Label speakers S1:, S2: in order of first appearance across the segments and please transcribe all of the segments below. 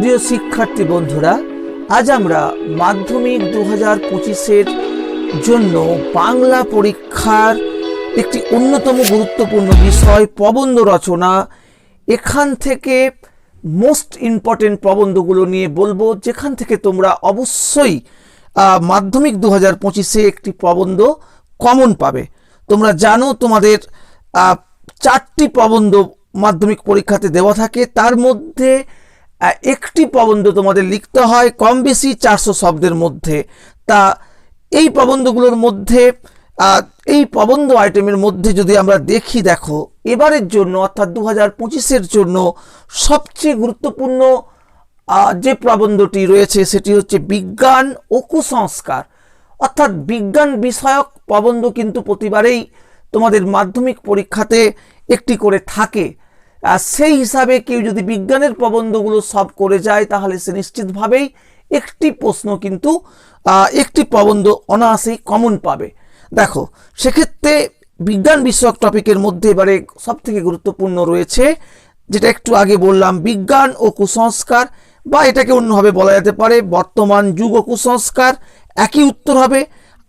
S1: প্রিয় শিক্ষার্থী বন্ধুরা, আজ আমরা মাধ্যমিক দু হাজার পঁচিশের জন্য বাংলা পরীক্ষার একটি অন্যতম গুরুত্বপূর্ণ বিষয়, প্রবন্ধ রচনা। এখান থেকে মোস্ট ইম্পর্টেন্ট প্রবন্ধগুলো নিয়ে বলব, যেখান থেকে তোমরা অবশ্যই মাধ্যমিক দু হাজার পঁচিশে একটি প্রবন্ধ কমন পাবে। তোমরা জানো তোমাদের চারটি প্রবন্ধ মাধ্যমিক পরীক্ষাতে দেওয়া থাকে, তার মধ্যে একটি প্রবন্ধ তোমাদের লিখতে হয়, কম বেশি চারশো শব্দের মধ্যে। তা এই প্রবন্ধগুলোর মধ্যে এই প্রবন্ধ আইটেমের মধ্যে যদি আমরা দেখি, দেখো, এবারের জন্য, অর্থাৎ দু হাজার পঁচিশের জন্য সবচেয়ে গুরুত্বপূর্ণ যে প্রবন্ধটি রয়েছে, সেটি হচ্ছে বিজ্ঞান ও কুসংস্কার। অর্থাৎ বিজ্ঞান বিষয়ক প্রবন্ধ কিন্তু প্রতিবারেই তোমাদের মাধ্যমিক পরীক্ষাতে একটি করে থাকে। সেই হিসাবে কেউ যদি বিজ্ঞানের প্রবন্ধগুলো সব করে যায়, তাহলে সে নিশ্চিতভাবেই একটি প্রশ্ন কিন্তু একটি প্রবন্ধ অনায়াসেই কমন পাবে। দেখো, সেক্ষেত্রে বিজ্ঞান বিষয়ক টপিকের মধ্যে এবারে সব থেকে গুরুত্বপূর্ণ রয়েছে, যেটা একটু আগে বললাম, বিজ্ঞান ও কুসংস্কার, বা এটাকে অন্যভাবে বলা যেতে পারে, বর্তমান যুগ ও কুসংস্কার, একই উত্তর হবে।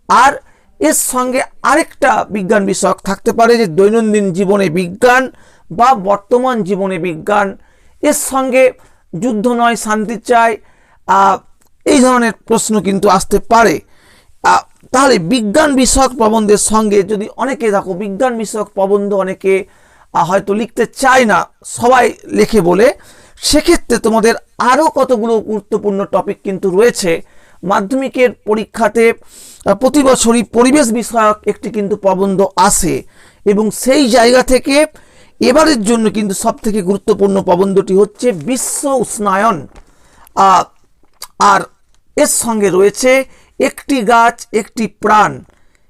S1: আর এর সঙ্গে আরেকটা বিজ্ঞান বিষয়ক থাকতে পারে, যে দৈনন্দিন জীবনে বিজ্ঞান বা বর্তমান জীবনে বিজ্ঞান, এর সঙ্গে যুদ্ধ নয়, শান্তি চাই এই ধরনের প্রশ্ন কিন্তু আসতে পারে। তাহলে বিজ্ঞান বিষয়ক প্রবন্ধের সঙ্গে যদি অনেকে, দেখো, বিজ্ঞান বিষয়ক প্রবন্ধ অনেকে হয়তো লিখতে চায় না, সবাই লেখে বলে, সেক্ষেত্রে তোমাদের আরও কতগুলো গুরুত্বপূর্ণ টপিক কিন্তু রয়েছে। মাধ্যমিকের পরীক্ষাতে প্রতি বছরই পরিবেশ বিষয়ক একটি কিন্তু প্রবন্ধ আসে এবং সেই জায়গা থেকে এবারের জন্য কিন্তু সব থেকে গুরুত্বপূর্ণ প্রবন্ধটি হচ্ছে বিশ্ব উষ্ণায়ন। আর এর সঙ্গে রয়েছে একটি গাছ, একটি প্রাণ।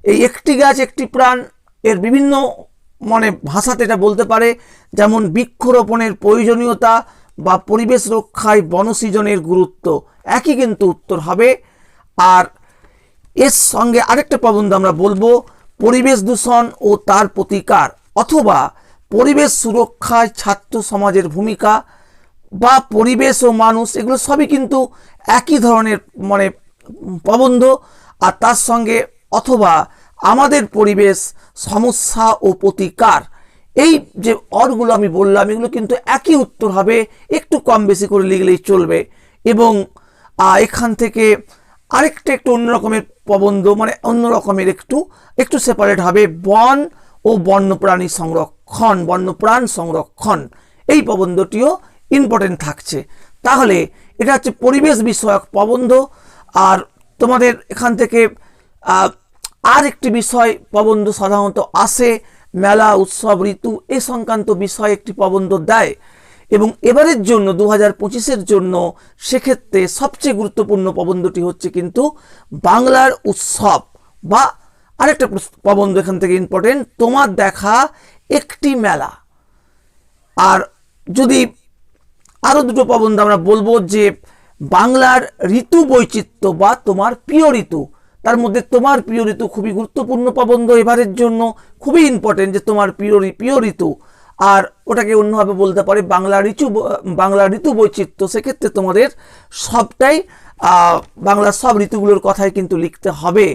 S1: এই একটি গাছ, একটি প্রাণ এর বিভিন্ন মানে ভাষাতে এটা বলতে পারে, যেমন বৃক্ষরোপণের প্রয়োজনীয়তা বা পরিবেশ রক্ষায় বনসৃজনের গুরুত্ব। একই কিন্তু উত্তর হবে। আর এর সঙ্গে আরেকটা প্রবন্ধ আমরা বলব, পরিবেশ দূষণ ও তার প্রতিকার। অথবা পরিবেশ সুরক্ষায় ছাত্র সমাজের ভূমিকা বা পরিবেশ ও মানুষ, এগুলো সবই কিন্তু একই ধরনের মানে প্রবন্ধ। আর তার সঙ্গে অথবা আমাদের পরিবেশ সমস্যা ও প্রতিকার, এই যে অরগুলো আমি বললাম, এগুলো কিন্তু একই উত্তর হবে, একটু কম বেশি করে লিখলেই চলবে। এবং এখান থেকে আরেকটা একটু অন্য রকমের প্রবন্ধ মানে অন্য রকমের একটু একটু সেপারেট হবে। বন ও বন্যপ্রাণী সংরক্ষণ, বন্যপ্রাণ সংরক্ষণ। এই প্রবন্ধটিও ইম্পর্টেন্ট থাকছে। তাহলে এটা হচ্ছে পরিবেশ বিষয়ক প্রবন্ধ। আর তোমাদের এখান থেকে আর একটি বিষয় প্রবন্ধ সাধারণত আসে, মেলা, উৎসব, ঋতু, এ সংক্রান্ত বিষয় একটি প্রবন্ধ দেয়। এবং এবারের জন্য দু হাজার পঁচিশের জন্য সেক্ষেত্রে সবচেয়ে গুরুত্বপূর্ণ প্রবন্ধটি হচ্ছে কিন্তু বাংলার উৎসব বা আরেকটা প্রবন্ধ এখান থেকে ইম্পর্টেন্ট তোমার দেখা একটি মেলা। আর যদি আরও দুটো প্রবন্ধ আমরা বলব যে বাংলার ঋতু বৈচিত্র্য বা তোমার প্রিয় ঋতু, তার মধ্যে তোমার প্রিয় ঋতু খুবই গুরুত্বপূর্ণ প্রবন্ধ এবারের জন্য খুবই ইম্পর্টেন্ট যে তোমার প্রিয় প্রিয় ঋতু। আর ওটাকে অন্যভাবে বলতে পারে, বাংলা ঋতু বাংলা ঋতু বৈচিত্র্য, সেক্ষেত্রে তোমাদের সবটাই বাংলার সব ঋতুগুলোর কথাই কিন্তু লিখতে হবে।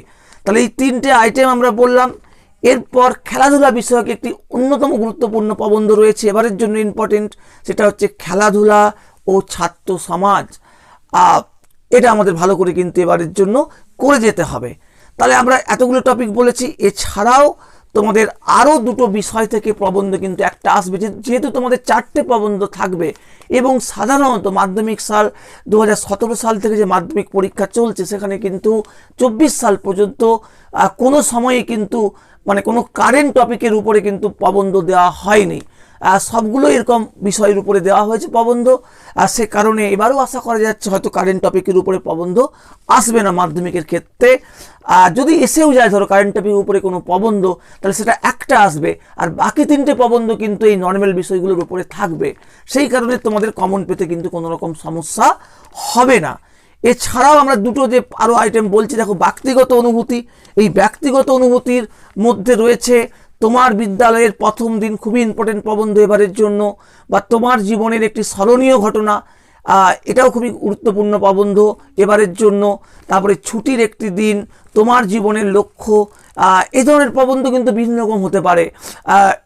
S1: তাহলে এই তিনটে আইটেম আমরা বললাম। এরপর খেলাধুলা বিষয়ক একটি অন্যতম গুরুত্বপূর্ণ প্রবন্ধ রয়েছে, এবারের জন্য ইম্পর্টেন্ট সেটা হচ্ছে খেলাধুলা ও ছাত্র সমাজ। এটা আমাদের ভালো করে কিন্তু এবারের জন্য করে যেতে হবে। তাহলে আমরা এতগুলো টপিক বলেছি, এছাড়াও তোমাদের আরও দুটো বিষয় থেকে প্রবন্ধ কিন্তু একটা আসবে যেহেতু তোমাদের চারটে প্রবন্ধ থাকবে। এবং সাধারণত মাধ্যমিক সাল দু হাজার সতেরো সাল থেকে যে মাধ্যমিক পরীক্ষা চলছে, সেখানে কিন্তু চব্বিশ সাল পর্যন্ত কোনো সময়ে কিন্তু মানে কোনো কারেন্ট টপিকের উপরে কিন্তু প্রবন্ধ দেওয়া হয়নি। সবগুলো এরকম বিষয়ের উপরে দেওয়া হয়েছে প্রবন্ধ। আর সে কারণে এবারও আশা করা যাচ্ছে হয়তো কারেন্ট টপিকের উপরে প্রবন্ধ আসবে না মাধ্যমিকের ক্ষেত্রে। আর যদি এসেও যায় ধরো কারেন্ট টপিকের উপরে কোনো প্রবন্ধ, তাহলে সেটা একটা আসবে। আর বাকি তিনটে প্রবন্ধ কিন্তু এই নর্মাল বিষয়গুলোর উপরে থাকবে। সেই কারণে তোমাদের কমন পেতে কিন্তু কোনো রকম সমস্যা হবে না। এছাড়াও আমরা দুটো যে আরও আইটেম বলছি, দেখো ব্যক্তিগত অনুভূতি। এই ব্যক্তিগত অনুভূতির মধ্যে রয়েছে তোমার বিদ্যালয়ের প্রথম দিন খুবই ইম্পর্টেন্ট প্রবন্ধ এবারের জন্য বা তোমার জীবনের একটি স্মরণীয় ঘটনা এটাও খুবই গুরুত্বপূর্ণ প্রবন্ধ এবারের জন্য। তারপরে ছুটির একটি দিন, তোমার জীবনের লক্ষ্য এই ধরনের প্রবন্ধ কিন্তু বিভিন্ন রকম হতে পারে।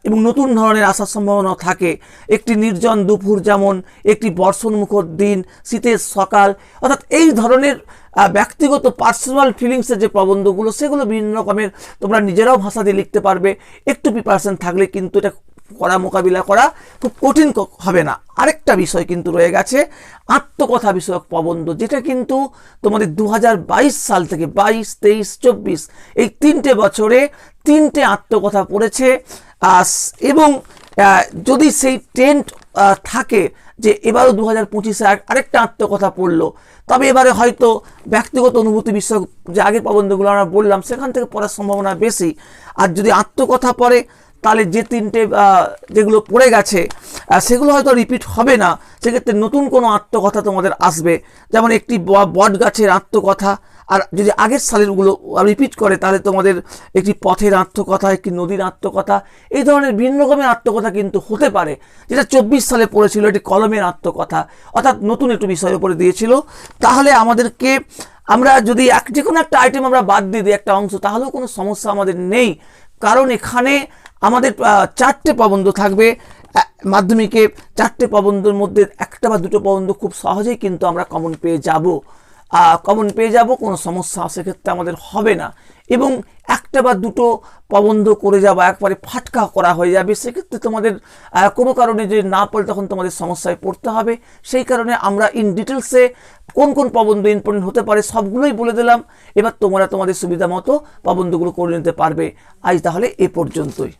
S1: এবং নতুন ধরনের আসার সম্ভাবনা থাকে। একটি নির্জন দুপুর যেমন, একটি বর্ষণমুখর দিন, শীতের সকাল, অর্থাৎ এই ধরনের ব্যক্তিগত পার্সোনাল ফিলিংসের যে প্রবন্ধগুলো, সেগুলো বিভিন্ন রকমের তোমরা নিজেরাও ভাষা দিয়ে লিখতে পারবে। একটু প্রিপারেশন থাকলে কিন্তু এটা করা মোকাবিলা করা খুব কঠিন হবে না। আরেকটা বিষয় কিন্তু রয়ে গেছে, আত্মকথা বিষয়ক প্রবন্ধ, যেটা কিন্তু তোমাদের দু হাজার বাইশ সাল থেকে বাইশ, তেইশ, চব্বিশ, এই তিনটে বছরে তিনটে আত্মকথা পড়েছে। এবং যদি সেই ট্রেন্ড থাকে যে এবারও দু হাজার পঁচিশে আরেকটা আত্মকথা পড়ল, তবে এবারে হয়তো ব্যক্তিগত অনুভূতি বিষয়ক যে আগের প্রবন্ধগুলো আমরা বললাম, সেখান থেকে পড়ার সম্ভাবনা বেশি। আর যদি আত্মকথা পড়ে তাহলে যে তিনটে যেগুলো পড়ে গেছে সেগুলো হয়তো রিপিট হবে না। সেক্ষেত্রে নতুন কোনো আত্মকথা তোমাদের আসবে। যেমন একটি বট গাছের আত্মকথা, আর যদি আগের সালেরগুলো রিপিট করে, তাহলে তোমাদের একটি পথের আত্মকথা, একটি নদীর আত্মকথা, এই ধরনের ভিন্ন রকমের আত্মকথা কিন্তু হতে পারে। যেটা চব্বিশ সালে পড়েছিল, এটি কলমের আত্মকথা, অর্থাৎ নতুন একটু বিষয়ের উপরে দিয়েছিল। তাহলে আমাদেরকে, আমরা যদি এক যে কোনো একটা আইটেম আমরা বাদ দিয়ে দিই, একটা অংশ, তাহলেও কোনো সমস্যা আমাদের নেই। কারণ এখানে আমাদের চারটে প্রবন্ধ থাকবে। মাধ্যমিকে চারটে প্রবন্ধের মধ্যে একটা বা দুটো প্রবন্ধ খুব সহজেই কিন্তু আমরা কমন পেয়ে যাব। কমন পেয়ে যাব, কোনো সমস্যা সেক্ষেত্রে আমাদের হবে না। এবং একটা বা দুটো প্রবন্ধ করে যাওয়া একবারে ফাটকা করা হয়ে যাবে, সেক্ষেত্রে তোমাদের কোনো কারণে যদি না পড়ে তখন তোমাদের সমস্যায় পড়তে হবে। সেই কারণে আমরা ইন ডিটেলসে কোন কোন প্রবন্ধ ইম্পর্টেন্ট হতে পারে সবগুলোই বলে দিলাম। এবার তোমরা তোমাদের সুবিধা মতো প্রবন্ধগুলো করে নিতে পারবে। আজ তাহলে এ পর্যন্তই।